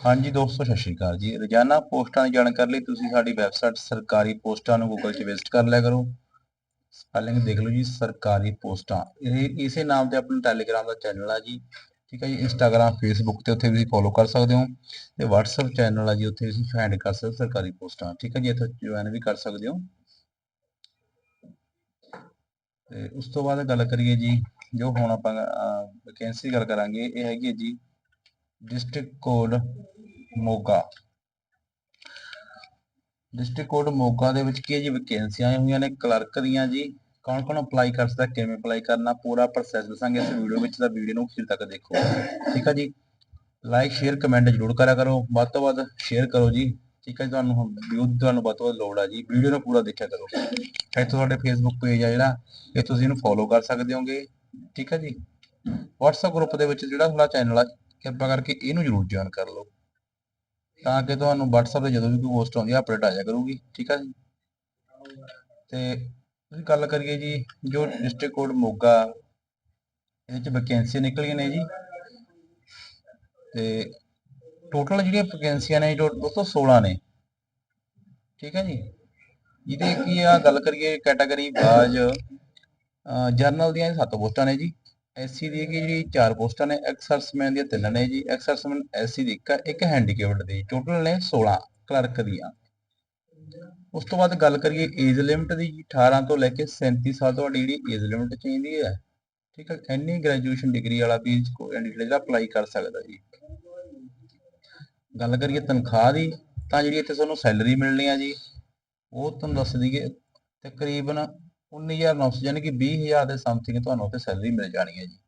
ਹਾਂਜੀ ਦੋਸਤੋ, ਸਤਿ ਸ਼੍ਰੀ ਅਕਾਲ ਜੀ। ਰੋਜ਼ਾਨਾ ਪੋਸਟਾਂ ਦੀ ਜਾਣਕਾਰੀ ਲਈ ਤੁਸੀਂ ਸਾਡੀ ਵੈਬਸਾਈਟ ਸਰਕਾਰੀ ਪੋਸਟਾਂ ਨੂੰ ਗੂਗਲ 'ਚ ਵਿਜ਼ਿਟ ਕਰ ਲਿਆ ਕਰੋ। ਸਪੈਲਿੰਗ ਦੇਖ ਲਓ ਜੀ, ਸਰਕਾਰੀ ਪੋਸਟਾਂ। ਇਹ ਇਸੇ ਨਾਮ ਤੇ ਆਪਣਾ ਟੈਲੀਗ੍ਰਾਮ ਦਾ ਚੈਨਲ ਆ ਜੀ। ਠੀਕ ਹੈ ਜੀ ਇੰਸਟਾਗ੍ਰਾਮ ਫੇਸਬੁੱਕ ਤੇ ਉੱਥੇ ਤੁਸੀਂ ਫੋਲੋ ਕਰ ਸਕਦੇ ਹੋ। ਤੇ WhatsApp ਚੈਨਲ ਆ ਜੀ, ਉੱਥੇ ਤੁਸੀਂ ਫਾਈਂਡ ਕਰ ਸਕਦੇ ਹੋ ਸਰਕਾਰੀ ਪੋਸਟਾਂ। ਠੀਕ ਹੈ ਜੀ, ਇੱਥੇ ਜੁਆਇਨ ਵੀ ਕਰ ਸਕਦੇ ਹੋ। ਤੇ ਉਸ ਤੋਂ ਬਾਅਦ ਗੱਲ ਕਰੀਏ ਜੀ, ਜੋ ਹੁਣ ਆਪਾਂ ਵੈਕੈਂਸੀ ਗੱਲ ਕਰਾਂਗੇ, ਇਹ ਹੈਗੀ ਹੈ ਜੀ district code Moga. District code Moga ਦੇ ਵਿੱਚ ਕੀ ਜੀ? ਵੈਕੈਂਸੀਆਂ ਆਈਆਂ ਹੋਈਆਂ ਨੇ ਕਲਰਕ ਦੀਆਂ ਜੀ। ਕੌਣ ਕੌਣ ਅਪਲਾਈ ਕਰ ਸਕਦਾ, ਕਿਵੇਂ ਅਪਲਾਈ ਕਰਨਾ, ਪੂਰਾ ਪ੍ਰੋਸੈਸ ਦੱਸਾਂਗੇ ਇਸ ਵੀਡੀਓ ਵਿੱਚ, ਤਾਂ ਵੀਡੀਓ ਨੂੰ ਅਖੀਰ ਤੱਕ ਦੇਖੋ। ਠੀਕ ਹੈ ਜੀ? ਲਾਈਕ ਸ਼ੇਅਰ ਕਮੈਂਟ ਜ਼ਰੂਰ ਕਰਿਆ ਕਰੋ। ਵੱਧ ਤੋਂ ਵੱਧ ਸ਼ੇਅਰ ਕਰੋ ਜੀ। ਠੀਕ ਹੈ ਜੀ, ਤੁਹਾਨੂੰ ਵਿਊ ਤੁਹਾਨੂੰ ਵੱਧ ਤੋਂ ਵੱਧ ਲੋੜ ਆ ਜੀ। ਵੀਡੀਓ ਨੂੰ ਪੂਰਾ ਦੇਖਿਆ ਕਰੋ। ਇੱਥੇ ਤੁਹਾਡੇ ਫੇਸਬੁੱਕ ਪੇਜ ਆ ਜਿਹੜਾ ਇਹ ਤੁਸੀਂ ਇਹਨੂੰ ਫੋਲੋ ਕਰ ਸਕਦੇ ਹੋਗੇ। ਠੀਕ ਹੈ ਜੀ? WhatsApp ਗਰੁੱਪ ਦੇ ਵਿੱਚ ਜਿਹੜਾ ਤੁਹਾਡਾ ਚੈਨਲ ਆ ਕਿਰਪਾ ਕਰਕੇ ਇਹਨੂੰ ਜ਼ਰੂਰ ਜੁਆਇਨ ਕਰ ਲਓ। ਤਾਂ ਕਿ ਤੁਹਾਨੂੰ WhatsApp ਤੇ ਜਦੋਂ ਵੀ ਕੋਈ ਪੋਸਟ ਆਉਂਦੀ ਹੈ ਅਪਡੇਟ ਆ ਜਾਇਆ ਕਰੂਗੀ, ਠੀਕ ਹੈ ਜੀ? ਤੇ ਤੁਸੀਂ ਗੱਲ ਕਰੀਏ ਜੀ, ਜੋ ਡਿਸਟ੍ਰਿਕਟ ਕੋਡ ਮੋਗਾ, ਇਹਦੇ ਚ ਵੈਕੈਂਸੀਆਂ ਨਿਕਲੀਆਂ ਨੇ ਜੀ। ਤੇ ਟੋਟਲ ਜਿਹੜੀਆਂ ਵੈਕੈਂਸੀਆਂ ਨੇ, ਜੋ ਦੋਸਤੋ 16 ਨੇ। ਠੀਕ ਹੈ ਜੀ? ਇਹਦੇ ਕੀ ਆ, ਗੱਲ ਕਰੀਏ ਕੈਟਾਗਰੀ ਬਾਜ ਜਰਨਲ ਦੀਆਂ 7 ਪੋਸਟਾਂ ਨੇ ਜੀ। ਐਸਸੀ ਦੀ ਹੈਗੀ ਜਿਹੜੀ ਚਾਰ ਪੋਸਟਾਂ ਨੇ ਐਕਸਰਸਮੈਨ ਦੀਆਂ 3 ਨੇ ਜੀ। ਐਕਸਰਸਮੈਨ ਐਸਸੀ ਦੀ ਇੱਕ ਇੱਕ ਹੈਂਡੀਕੈਪਡ ਦੀ। ਟੋਟਲ ਨੇ 16 ਕਲਰਕ ਦੀਆਂ। ਉਸ ਤੋਂ ਬਾਅਦ ਗੱਲ ਕਰੀਏ ਏਜ ਲਿਮਟ ਦੀ 18 ਤੋਂ ਲੈ ਕੇ 37 ਸਾਲ ਤੁਹਾਡੀ ਜਿਹੜੀ ਏਜ ਲਿਮਟ ਚਾਹੀਦੀ ਹੈ, ਠੀਕ ਹੈ ਐਨੀ ਗ੍ਰੈਜੂਏਸ਼ਨ ਡਿਗਰੀ ਵਾਲਾ ਵੀ ਕੈਂਡੀਡੇਟ ਜਿਹੜਾ ਅਪਲਾਈ ਕਰ ਸਕਦਾ ਜੀ। ਗੱਲ ਕਰੀਏ ਤਨਖਾਹ ਦੀ, ਤਾਂ ਜਿਹੜੀ ਇੱਥੇ ਤੁਹਾਨੂੰ ਸੈਲਰੀ ਮਿਲਣੀ ਆ ਜੀ, ਉਹ ਤੁਹਾਨੂੰ ਦੱਸ ਦਈਏ ਤਕਰੀਬਨ 19900 ਯਾਨੀ ਕਿ 20000 ਦੇ ਸਮਥਿੰਗ ਤੁਹਾਨੂੰ ਉੱਥੇ ਸੈਲਰੀ ਮਿਲ ਜਾਣੀ ਹੈ ਜੀ।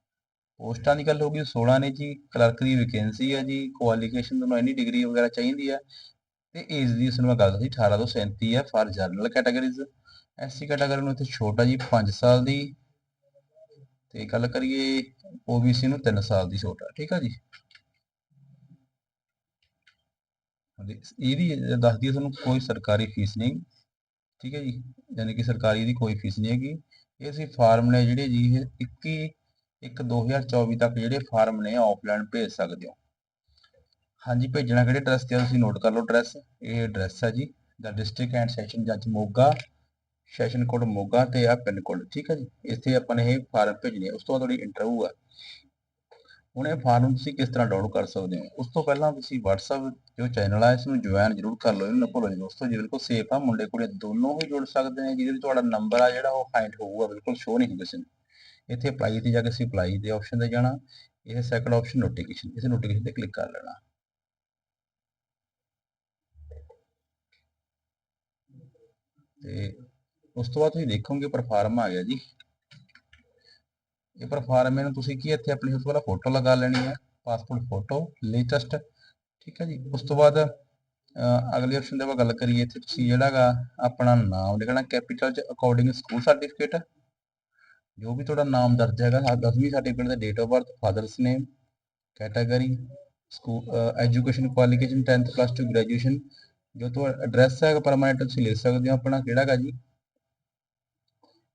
ਪੋਸਟਾਂ ਦੀ ਗੱਲ ਹੋ ਗਈ 16 ਨੇ ਜੀ ਕਲਰਕ ਦੀ ਵੈਕੈਂਸੀ ਹੈ ਜੀ ਕੁਆਲੀਫਿਕੇਸ਼ਨ ਤੁਹਾਨੂੰ ਐਨੀ ਡਿਗਰੀ ਵਗੈਰਾ ਚਾਹੀਦੀ ਹੈ। ਤੇ ਏਜ ਦੀ ਉਸ ਨੂੰ ਮੈਂ ਗੱਲ ਦੱਸੀ 18 ਤੋਂ 37 ਹੈ for general categories SC category ਨੂੰ ਇੱਥੇ ਛੋਟਾ ਜੀ 5 ਸਾਲ ਦੀ। ਤੇ ਗੱਲ ਕਰੀਏ OBC ਨੂੰ 3 ਸਾਲ ਦੀ ਛੋਟਾ, ਠੀਕ ਹੈ ਜੀ? ਇਹਦੀ ਦੱਸਦੀ ਹੈ ਤੁਹਾਨੂੰ ਕੋਈ ਸਰਕਾਰੀ ਫੀਸ ਨਹੀਂ। ਠੀਕ ਹੈ ਜੀ ਯਾਨੀ ਕਿ ਸਰਕਾਰੀ ਦੀ ਕੋਈ ਫੀਸ ਨਹੀਂ ਹੈਗੀ। ਇਹ ਸੀ ਫਾਰਮ ਨੇ ਜਿਹੜੇ ਜੀ ਇਹ 21 1 2024 ਤੱਕ ਜਿਹੜੇ ਫਾਰਮ ਨੇ ਆਫਲਾਈਨ ਭੇਜ ਸਕਦੇ ਹੋ। ਹਾਂਜੀ, ਭੇਜਣਾ ਕਿਹੜੇ ਐਡਰੈਸ ਤੇ ਤੁਸੀਂ ਨੋਟ ਕਰ ਲਓ ਐਡਰੈਸ ਇਹ ਐਡਰੈਸ ਹੈ ਜੀ ਦਾ ਡਿਸਟ੍ਰਿਕਟ ਐਂਡ ਸੈਸ਼ਨ ਜੱਜ ਮੋਗਾ ਸੈਸ਼ਨ ਕੋਡ ਮੋਗਾ ਤੇ ਆ ਪਿੰਨ ਕੋਡ, ਠੀਕ ਹੈ ਜੀ। ਇੱਥੇ ਆਪਾਂ ਨੇ ਇਹ ਫਾਰਮ ਭੇਜਣੇ ਉਸ ਤੋਂ ਬਾਅਦ ਤੁਹਾਡੀ ਇੰਟਰਵਿਊ ਆ। ਹੁਣ ਇਹ ਫਾਰਮ ਤੁਸੀਂ ਕਿਸ ਤਰ੍ਹਾਂ ਡਾਊਨਲੋਡ ਕਰ ਸਕਦੇ ਹੋ? ਉਸ ਤੋਂ ਪਹਿਲਾਂ ਤੁਸੀਂ WhatsApp ਜੋ ਚੈਨਲ ਆ ਇਸ ਨੂੰ ਜੁਆਇਨ ਜ਼ਰੂਰ ਕਰ ਲਓ, ਇਹਨੂੰ ਨਾ ਭੁੱਲੋ ਜੀ ਦੋਸਤੋ, ਜੀ ਬਿਲਕੁਲ ਸੇਫ ਆ, ਮੁੰਡੇ ਕੁੜੀ ਦੋਨੋਂ ਹੀ ਜੁੜ ਸਕਦੇ ਨੇ, ਜਿਹਦੇ ਵਿੱਚ ਤੁਹਾਡਾ ਨੰਬਰ ਆ ਜਿਹੜਾ ਉਹ ਹਾਈਡ ਹੋਊਗਾ, ਬਿਲਕੁਲ ਸ਼ੋ ਨਹੀਂ ਹੁੰਦਾ ਕਿਸੇ ਨੂੰ। ਇੱਥੇ ਅਪਲਾਈ ਤੇ ਜਾ ਕੇ ਅਸੀਂ ਅਪਲਾਈ ਦੇ ਆਪਸ਼ਨ ਤੇ ਜਾਣਾ। ਇਹ ਸੈਕੰਡ ਆਪਸ਼ਨ ਨੋਟੀਫਿਕੇਸ਼ਨ ਇਸ ਨੋਟੀਫਿਕੇਸ਼ਨ ਤੇ ਕਲਿੱਕ ਕਰ ਲੈਣਾ। ਤੇ ਉਸ ਤੋਂ ਬਾਅਦ ਤੁਸੀਂ ਦੇਖੋਗੇ ਪਰਫਾਰਮ ਆ ਗਿਆ ਜੀ। ਇਹ ਪਰਫਾਰਮ ਨੂੰ ਤੁਸੀਂ ਕੀ ਇੱਥੇ ਆਪਣੀ ਉਸ ਤੋਂ ਪਹਿਲਾਂ ਫੋਟੋ ਲਗਾ ਲੈਣੀ ਹੈ ਪਾਸਪੋਰਟ ਫੋਟੋ ਲੇਟੈਸਟ ਠੀਕ ਹੈ ਜੀ। ਉਸ ਤੋਂ ਬਾਅਦ ਅਗਲੇ ਆਪਸ਼ਨ ਦੇ ਆਪਾਂ ਗੱਲ ਕਰੀਏ ਇੱਥੇ ਤੁਸੀਂ ਜਿਹੜਾਗਾ ਆਪਣਾ ਨਾਮ ਲਿਖਣਾ ਕੈਪੀਟਲ ਚ ਅਕੋਰਡਿੰਗ ਸਕੂਲ ਸਰਟੀਫਿਕੇਟ ਜੋ ਵੀ ਤੁਹਾਡਾ ਨਾਮ ਦਰਜ ਹੈਗਾ 10ਵੀਂ certificate the date of birth father's name category school education qualification 10th plus 2 graduation ਜੋ ਤੁਹਾਡਾ ਐਡਰੈਸ ਹੈਗਾ ਪਰਮਾਨੈਂਟ ਤੁਸੀਂ ਲਿਖ ਸਕਦੇ ਹੋ ਆਪਣਾ ਕਿਹੜਾ ਕਿਹੜਾਗਾ ਜੀ?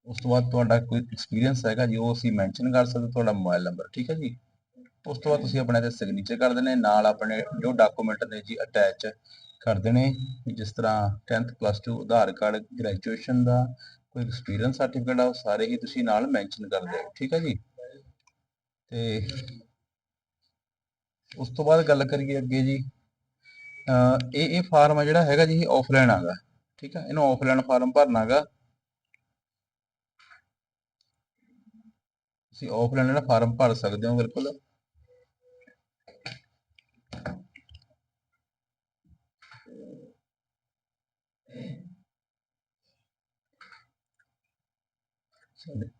ਉਸ ਤੋਂ ਬਾਅਦ ਤੁਹਾਡਾ ਕੋਈ ਐਕਸਪੀਰੀਅੰਸ ਹੈਗਾ ਜੀ, ਉਹ ਅਸੀਂ ਮੈਂਸ਼ਨ ਕਰ ਸਕਦੇ ਤੁਹਾਡਾ ਮੋਬਾਈਲ ਨੰਬਰ ਠੀਕ ਹੈ ਜੀ? ਉਸ ਤੋਂ ਬਾਅਦ ਤੁਸੀਂ ਆਪਣੇ ਤੇ ਸਿਗਨੇਚਰ ਕਰ ਦੇਣੇ, ਨਾਲ ਆਪਣੇ ਜੋ ਡਾਕੂਮੈਂਟ ਨੇ ਜੀ ਅਟੈਚ ਕਰ ਦੇਣੇ, ਜਿਸ ਤਰ੍ਹਾਂ 10th plus 2 Aadhaar card graduation ਦਾ ਕੋਈ ਐਕਸਪੀਰੀਅੰਸ ਸਰਟੀਫਿਕੇਟ ਆ, ਉਹ ਸਾਰੇ ਹੀ ਤੁਸੀਂ ਨਾਲ ਮੈਂਸ਼ਨ ਕਰ ਦਿਓ, ਠੀਕ ਹੈ ਜੀ? ਤੇ ਉਸ ਤੋਂ ਬਾਅਦ ਗੱਲ ਕਰੀਏ ਅੱਗੇ ਜੀ ਇਹ ਇਹ ਫਾਰਮ ਆ ਜਿਹੜਾ ਹੈਗਾ ਜੀ, ਇਹ ਆਫਲਾਈਨ ਆਗਾ ਠੀਕ ਹੈ? ਇਹਨੂੰ ਆਫਲਾਈਨ ਫਾਰਮ ਭਰਨਾਗਾ ਤੁਸੀਂ ਆਫਲਾਈਨ ਜਿਹੜਾ ਫਾਰਮ ਭਰ ਸਕਦੇ ਹੋ ਬਿਲਕੁਲ।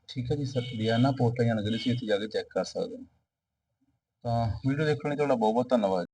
ਠੀਕ ਹੈ ਜੀ, ਸਰ, ਦਿਆਨਾ ਪੋਰਟਲ ਜਾਂ ਨਗਰੀ ਸੀ, ਇੱਥੇ ਜਾ ਕੇ ਚੈੱਕ ਕਰ ਸਕਦੇ ਹੋ। ਤਾਂ ਵੀਡੀਓ ਦੇਖਣ ਲਈ ਤੁਹਾਡਾ ਬਹੁਤ ਬਹੁਤ ਧੰਨਵਾਦ।